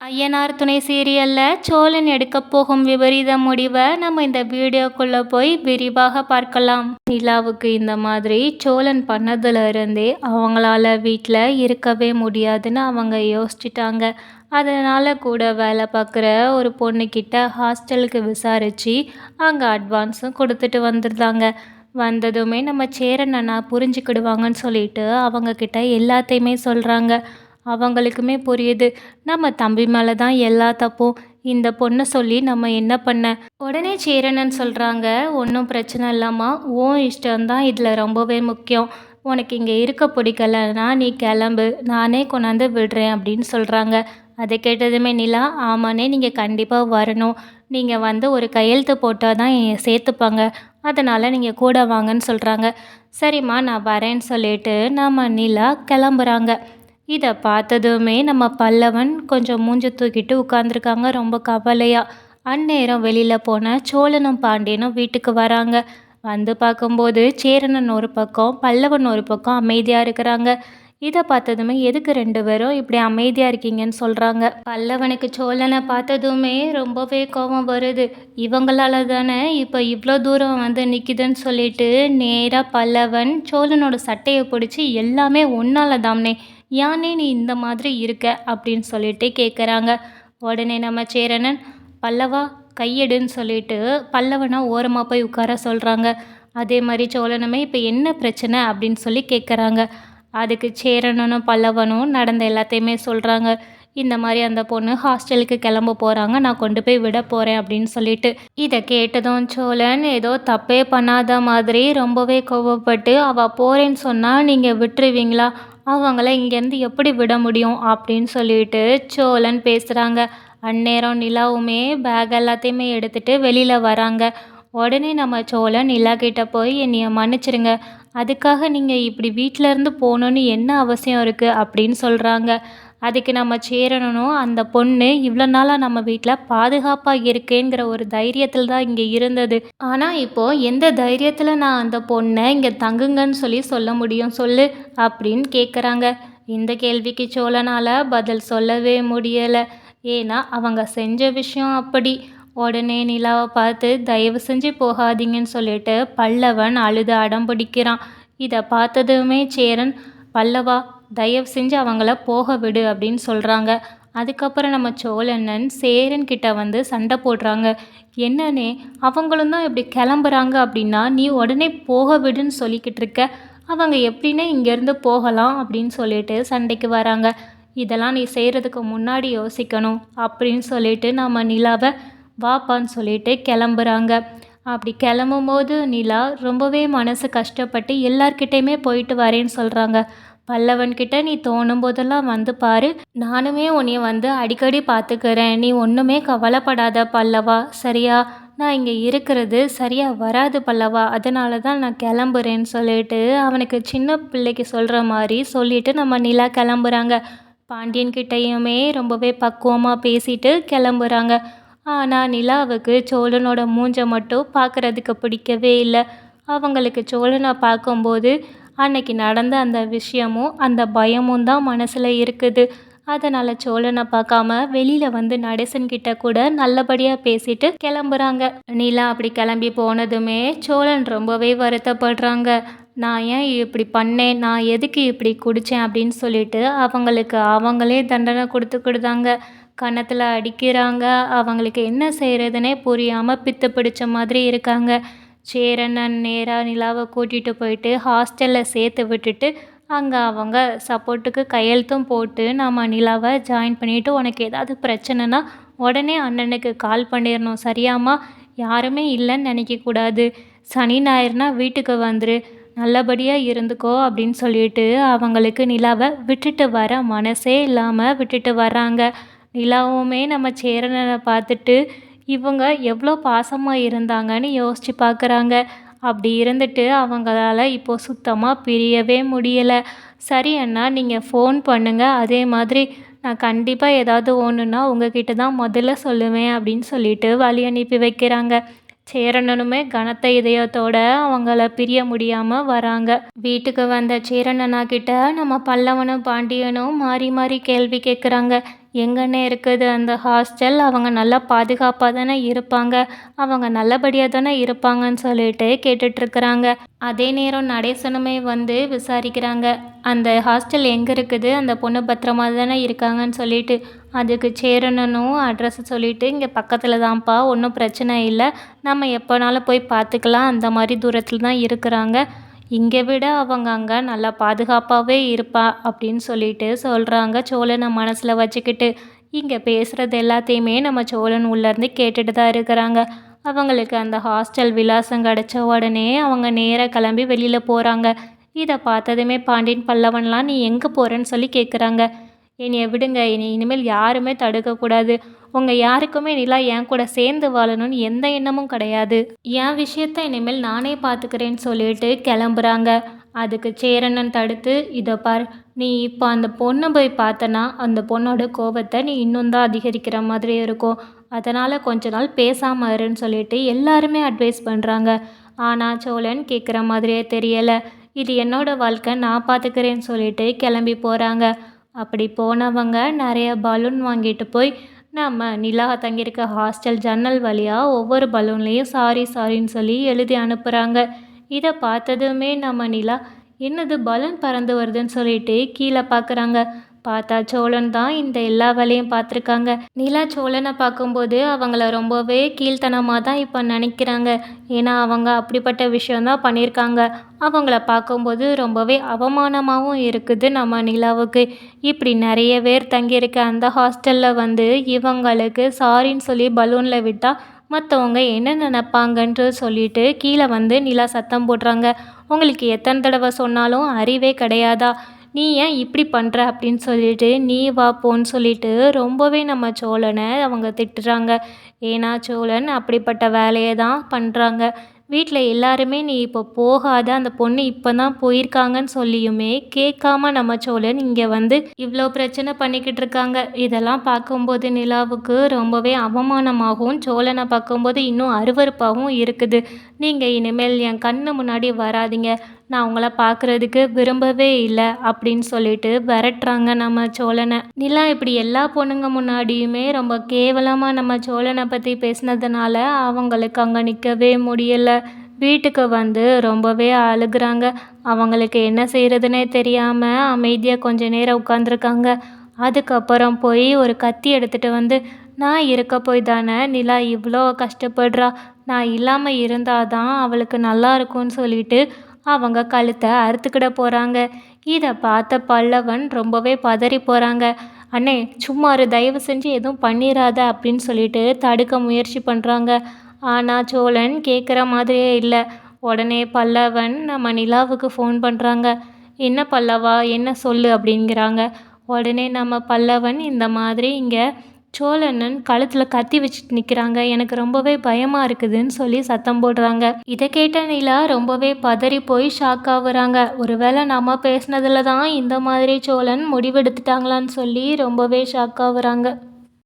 ஐயனார் துணை சீரியலில் சோழன் எடுக்கப் போகும் விபரீத முடிவை நம்ம இந்த வீடியோக்குள்ளே போய் விரிவாக பார்க்கலாம். நிலாவுக்கு இந்த மாதிரி சோழன் பண்ணதுல இருந்தே அவங்களால வீட்டில் இருக்கவே முடியாதுன்னு அவங்க யோசிச்சிட்டாங்க. அதனால் கூட வேலை பார்க்குற ஒரு பொண்ணுக்கிட்ட ஹாஸ்டலுக்கு விசாரித்து அங்கே அட்வான்ஸும் கொடுத்துட்டு வந்துருந்தாங்க. வந்ததுமே நம்ம சேரண்ணா புரிஞ்சுக்கிடுவாங்கன்னு சொல்லிட்டு அவங்கக்கிட்ட எல்லாத்தையுமே சொல்கிறாங்க அவங்களுக்குமே புரியுது. நம்ம தம்பி மேலே தான் எல்லா தப்பும். இந்த பொண்ணை சொல்லி நம்ம என்ன பண்ண? உடனே சேரணுன்னு சொல்கிறாங்க ஒன்றும் பிரச்சனை இல்லாமல் ஓ இஷ்டம்தான் இதில் ரொம்பவே முக்கியம். உனக்கு இங்கே இருக்க பிடிக்கலன்னா நீ கிளம்பு. நானே கொண்டாந்து விடுறேன் அப்படின்னு சொல்கிறாங்க அதை கேட்டதுமே நிலா ஆமாண்ணே நீங்கள் கண்டிப்பாக வரணும். நீங்கள் வந்து ஒரு கையெழுத்து போட்டால் தான் சேர்த்துப்பாங்க. அதனால் நீங்கள் கூட வாங்கன்னு சொல்கிறாங்க சரிம்மா நான் வரேன்னு சொல்லிட்டு நம்ம நிலா கிளம்புறாங்க. இதை பார்த்ததுமே நம்ம பல்லவன் கொஞ்சம் மூஞ்ச தூக்கிட்டு உட்காந்துருக்காங்க ரொம்ப கவலையாக அந்நேரம் வெளியில் போன சோழனும் பாண்டியனும் வீட்டுக்கு வராங்க. வந்து பார்க்கும்போது சேரனன் ஒரு பக்கம் பல்லவன் ஒரு பக்கம் அமைதியாக இருக்கிறாங்க. இதை பார்த்ததுமே எதுக்கு ரெண்டு பேரும் இப்படி அமைதியாக இருக்கீங்கன்னு சொல்கிறாங்க பல்லவனுக்கு சோழனை பார்த்ததுமே ரொம்பவே கோபம் வருது. இவங்களால தானே இப்போ இவ்வளோ தூரம் வந்து நிற்கிதுன்னு சொல்லிட்டு நேராக பல்லவன் சோழனோட சட்டையை பிடிச்சி எல்லாமே ஒன்றால் தாம்னே யானே நீ இந்த மாதிரி இருக்க அப்படின்னு சொல்லிட்டு கேட்குறாங்க உடனே நம்ம சேரனன் பல்லவா கையெடுன்னு சொல்லிட்டு பல்லவனை ஓரமாக போய் உட்கார சொல்கிறாங்க அதே மாதிரி சோழனுமே இப்போ என்ன பிரச்சனை அப்படின்னு சொல்லி கேட்குறாங்க அதுக்கு சேரனும் பல்லவனும் நடந்த எல்லாத்தையுமே சொல்கிறாங்க இந்த மாதிரி அந்த பொண்ணு ஹாஸ்டலுக்கு கிளம்ப போகிறாங்க நான் கொண்டு போய் விட போகிறேன் அப்படின்னு சொல்லிட்டு இதை கேட்டதும் சோழன் ஏதோ தப்பே பண்ணாத மாதிரி ரொம்பவே கோவப்பட்டு அவள் போகிறேன்னு சொன்னால் நீங்கள் விட்டுருவீங்களா? அவங்கள இங்கேருந்து எப்படி விட முடியும்? அப்படின்னு சொல்லிட்டு சோழன் பேசுகிறாங்க அந்நேரம் நிலாவுமே பேக் எல்லாத்தையுமே எடுத்துகிட்டு வெளியில் வராங்க. உடனே நம்ம சோழன் நிலா கிட்டே போய் என்னைய மன்னிச்சிருங்க. அதுக்காக நீங்கள் இப்படி வீட்டிலேருந்து போகணுன்னு என்ன அவசியம் இருக்குது அப்படின்னு சொல்கிறாங்க அதுக்கு நம்ம சேரணும் அந்த பொண்ணு இவ்வளோ நாளாக நம்ம வீட்டில் பாதுகாப்பாக இருக்கேங்கிற ஒரு தைரியத்தில் தான் இங்கே இருந்தது. ஆனால் இப்போது எந்த தைரியத்தில் நான் அந்த பொண்ணை இங்கே தங்குங்கன்னு சொல்லி சொல்ல முடியும் சொல்லு அப்படின்னு கேட்குறாங்க இந்த கேள்விக்கு சோழனால் பதில் சொல்லவே முடியலை. ஏன்னா அவங்க செஞ்ச விஷயம் அப்படி. உடனே நிலாவை பார்த்து தயவு செஞ்சு போகாதீங்கன்னு சொல்லிட்டு பல்லவன் அழுது அடம் பிடிக்கிறான். இதை பார்த்ததுமே சேரன் பல்லவா தயவு செஞ்சு அவங்கள போக விடு அப்படின்னு சொல்கிறாங்க அதுக்கப்புறம் நம்ம சோழனன் சேரன் கிட்ட வந்து சண்டை போடுறாங்க. என்னன்னே அவங்களும் தான் இப்படி கிளம்புறாங்க அப்படின்னா நீ உடனே போக விடுன்னு சொல்லிக்கிட்டு இருக்க. அவங்க எப்படின்னா இங்கேருந்து போகலாம் அப்படின்னு சொல்லிட்டு சண்டைக்கு வராங்க. இதெல்லாம் நீ செய்கிறதுக்கு முன்னாடி யோசிக்கணும் அப்படின்னு சொல்லிட்டு நம்ம நிலாவை வாப்பான்னு சொல்லிட்டு கிளம்புறாங்க. அப்படி கிளம்பும் போது நிலா ரொம்பவே மனசு கஷ்டப்பட்டு எல்லார்கிட்டேயுமே போயிட்டு வரேன்னு சொல்கிறாங்க பல்லவன்கிட்ட நீ தோணும் போதெல்லாம் வந்து பாரு. நானுமே உன்னைய வந்து அடிக்கடி பார்த்துக்கிறேன் நீ ஒன்றுமே கவலைப்படாத பல்லவா. சரியா? நான் இங்கே இருக்கிறது சரியாக வராது பல்லவா. அதனால தான் நான் கிளம்புறேன்னு சொல்லிட்டு அவனுக்கு சின்ன பிள்ளைக்கு சொல்கிற மாதிரி சொல்லிட்டு நம்ம நிலா கிளம்புறாங்க. பாண்டியன்கிட்டையுமே ரொம்பவே பக்குவமாக பேசிட்டு கிளம்புறாங்க. ஆனால் நிலாவுக்கு சோழனோட மூஞ்சை மட்டும் பார்க்குறதுக்கு பிடிக்கவே இல்லை. அவங்களுக்கு சோழனை பார்க்கும்போது அன்னைக்கு நடந்த அந்த விஷயமும் அந்த பயமும் தான் மனசில் இருக்குது. அதனால் சோழனை பார்க்காம வெளியில் வந்து நடேசன்கிட்ட கூட நல்லபடியாக பேசிட்டு கிளம்புறாங்க. நீலா அப்படி கிளம்பி போனதுமே சோழன் ரொம்பவே வருத்தப்படுறாங்க. நான் ஏன் இப்படி பண்ணேன்? நான் எதுக்கு இப்படி குடித்தேன் அப்படின்னு சொல்லிட்டு அவங்களுக்கு அவங்களே தண்டனை கொடுத்துக்கிடுதாங்க கன்னத்தில் அடிக்கிறாங்க. அவங்களுக்கு என்ன செய்கிறதுனே புரியாமல் பித்து பிடிச்ச மாதிரி இருக்காங்க. சேரன் நேராக நிலாவை கூட்டிகிட்டு போயிட்டு ஹாஸ்டலில் சேர்த்து விட்டுட்டு அங்கே அவங்க சப்போர்ட்டுக்கு கையெழுத்தும் போட்டு நம்ம நிலாவை ஜாயின் பண்ணிவிட்டு உனக்கு ஏதாவது பிரச்சனைனா உடனே அண்ணனுக்கு கால் பண்ணிடணும். சரியாம்மா? யாருமே இல்லைன்னு நினைக்கக்கூடாது சனி ஞாயிறுனா வீட்டுக்கு வந்துரு. நல்லபடியாக இருந்துக்கோ அப்படின்னு சொல்லிட்டு அவங்களுக்கு நிலாவை விட்டுட்டு வர மனசே இல்லாமல் விட்டுட்டு வர்றாங்க. நிலாவுமே நம்ம சேரனை பார்த்துட்டு இவங்க எவ்வளோ பாசமாக இருந்தாங்கன்னு யோசித்து பார்க்குறாங்க அப்படி இருந்துட்டு அவங்களால இப்போது சுத்தமாக பிரியவே முடியலை. சரி அண்ணா நீங்கள் ஃபோன் பண்ணுங்கள் அதே மாதிரி நான் கண்டிப்பாக ஏதாவது ஒன்றுனா உங்ககிட்ட தான் முதல்ல சொல்லுவேன் அப்படின்னு சொல்லிட்டு வழி அனுப்பி வைக்கிறாங்க. சேரணனுமே கனத்த இதயத்தோட அவங்கள பிரிய முடியாமல் வராங்க. வீட்டுக்கு வந்த சேரனனா கிட்ட நம்ம பல்லவனும் பாண்டியனும் மாறி மாறி கேள்வி கேட்குறாங்க எங்கன்னே இருக்குது அந்த ஹாஸ்டல் அவங்க நல்லா பாதுகாப்பாக தானே இருப்பாங்க? அவங்க நல்லபடியாக தானே இருப்பாங்கன்னு சொல்லிட்டு கேட்டுட்ருக்குறாங்க. அதே நேரம் நடேசனுமே வந்து விசாரிக்கிறாங்க. அந்த ஹாஸ்டல் எங்கே இருக்குது? அந்த பொண்ணு பத்திரமா தானே இருக்காங்கன்னு சொல்லிட்டு அதுக்கு சேரணும் அட்ரஸ் சொல்லிட்டு இங்கே பக்கத்தில் தான்ப்பா ஒன்றும் பிரச்சனை இல்லை. நம்ம எப்போனாலும் போய் பார்த்துக்கலாம். அந்த மாதிரி தூரத்தில் தான் இருக்கிறாங்க. இங்கே விட அவங்க அங்கே நல்லா பாதுகாப்பாகவே இருப்பா அப்படின்னு சொல்லிட்டு சொல்கிறாங்க சோழனை மனசில் வச்சுக்கிட்டு. இங்கே பேசுகிறது எல்லாத்தையுமே நம்ம சோழன் உள்ளேருந்து கேட்டுட்டு தான் இருக்கிறாங்க. அவங்களுக்கு அந்த ஹாஸ்டல் விலாசம் கிடச்ச உடனே அவங்க நேராக கிளம்பி வெளியில் போகிறாங்க இதை பார்த்ததுமே பாண்டியன் பல்லவன்லாம் நீ எங்கே போகிறேன்னு சொல்லி கேட்குறாங்க என்னைய விடுங்க என்னை இனிமேல் யாருமே தடுக்கக்கூடாது. உங்கள் யாருக்குமே நிலா என் கூட சேர்ந்து வாழணும்னு எந்த எண்ணமும் கிடையாது. என் விஷயத்த இனிமேல் நானே பார்த்துக்கிறேன்னு சொல்லிட்டு கிளம்புறாங்க. அதுக்கு சேரணன் தடுத்து இதை பார் நீ இப்போ அந்த பொண்ணை போய் பார்த்தனா அந்த பொண்ணோட கோபத்தை நீ இன்னும் தான் அதிகரிக்கிற மாதிரி இருக்கும். அதனால் கொஞ்ச நாள் பேசாமல் இருன்னு சொல்லிட்டு எல்லாருமே அட்வைஸ் பண்ணுறாங்க ஆனால் சோழன் கேட்குற மாதிரியே தெரியலை. இது என்னோட வாழ்க்கை நான் பார்த்துக்கிறேன்னு சொல்லிட்டு கிளம்பி போகிறாங்க அப்படி போனவங்க நிறைய பலூன் வாங்கிட்டு போய் நம்ம நிலா தங்கியிருக்க ஹாஸ்டல் ஜன்னல் வழியாக ஒவ்வொரு பலூன்லேயும் சாரி சாரின்னு சொல்லி எழுதி அனுப்புகிறாங்க இதை பார்த்ததுமே நம்ம நிலா என்னது பலூன் பறந்து வருதுன்னு சொல்லிட்டு கீழே பார்க்குறாங்க பார்த்தா சோழன் தான் இந்த எல்லா வேலையும் பார்த்துருக்காங்க. நிலா சோழனை பார்க்கும்போது அவங்கள ரொம்பவே கீழ்த்தனமாக தான் இப்போ நினைக்கிறாங்க. ஏன்னா அவங்க அப்படிப்பட்ட விஷயந்தான் பண்ணியிருக்காங்க. அவங்கள பார்க்கும்போது ரொம்பவே அவமானமாகவும் இருக்குது நம்ம நிலாவுக்கு. இப்படி நிறைய பேர் தங்கியிருக்க அந்த ஹாஸ்டலில் வந்து இவங்களுக்கு சாரின்னு சொல்லி பலூனில் விட்டால் மற்றவங்க என்ன நினைப்பாங்கன்ட்டு சொல்லிட்டு கீழே வந்து நிலா சத்தம் போடுறாங்க. உங்களுக்கு எத்தனை தடவை சொன்னாலும் அறிவே கிடையாதா? நீ ஏன் இப்படி பண்ணுற அப்படின்னு சொல்லிட்டு நீ வா போன்னு சொல்லிட்டு ரொம்பவே நம்ம சோழனை அவங்க திட்டுறாங்க. ஏன்னா சோழன் அப்படிப்பட்ட வேலையை தான் பண்ணுறாங்க வீட்டில் எல்லாருமே நீ இப்போ போகாத அந்த பொண்ணு இப்போ தான் போயிருக்காங்கன்னு சொல்லியுமே கேட்காம நம்ம சோழன் இங்கே வந்து இவ்வளோ பிரச்சனை பண்ணிக்கிட்டு இருக்காங்க. இதெல்லாம் பார்க்கும்போது நிலாவுக்கு ரொம்பவே அவமானமாகவும் சோழனை பார்க்கும்போது இன்னும் அருவறுப்பாகவும் இருக்குது. நீங்கள் இனிமேல் என் கண்ணு முன்னாடி வராதிங்க. நான் உங்களை பார்க்குறதுக்கு விரும்பவே இல்லை அப்படின்னு சொல்லிட்டு விரட்டுறாங்க நம்ம சோழனை. நிலா இப்படி எல்லா பொண்ணுங்க முன்னாடியுமே ரொம்ப கேவலமாக நம்ம சோழனை பற்றி பேசினதுனால அவங்களுக்கு அங்கே நிற்கவே முடியலை. வீட்டுக்கு வந்து ரொம்பவே அழுகுறாங்க. அவங்களுக்கு என்ன செய்கிறதுனே தெரியாமல் அமைதியாக கொஞ்ச நேரம் உட்காந்துருக்காங்க அதுக்கப்புறம் போய் ஒரு கத்தி எடுத்துகிட்டு வந்து நான் இருக்க போய் தானே நிலா இவ்வளோ கஷ்டப்படுறா. நான் இல்லாமல் இருந்தால் தான் அவளுக்கு நல்லா இருக்கும்னு சொல்லிட்டு அவங்க கழுத்தை அறுத்துக்கிட போகிறாங்க இதை பார்த்த பல்லவன் ரொம்பவே பதறி போகிறாங்க அண்ணே சும்மா ஒரு தயவு செஞ்சு எதுவும் பண்ணிடாத அப்படின்னு சொல்லிட்டு தடுக்க முயற்சி பண்ணுறாங்க ஆனால் சோழன் கேட்குற மாதிரியே இல்லை. உடனே பல்லவன் நம்ம நிலாவுக்கு ஃபோன் பண்ணுறாங்க என்ன பல்லவா? என்ன சொல்லு? அப்படிங்கிறாங்க. உடனே நம்ம பல்லவன் இந்த மாதிரி இங்கே சோழனன் கழுத்தில் கத்தி வச்சுட்டு நிற்கிறாங்க எனக்கு ரொம்பவே பயமாக இருக்குதுன்னு சொல்லி சத்தம் போடுறாங்க. இதை கேட்ட நிலா ரொம்பவே பதறி போய் ஷாக் ஆகுறாங்க. ஒருவேளை நம்ம பேசினதுல தான் இந்த மாதிரி சோழன் முடிவெடுத்துட்டாங்களான்னு சொல்லி ரொம்பவே ஷாக் ஆகுறாங்க.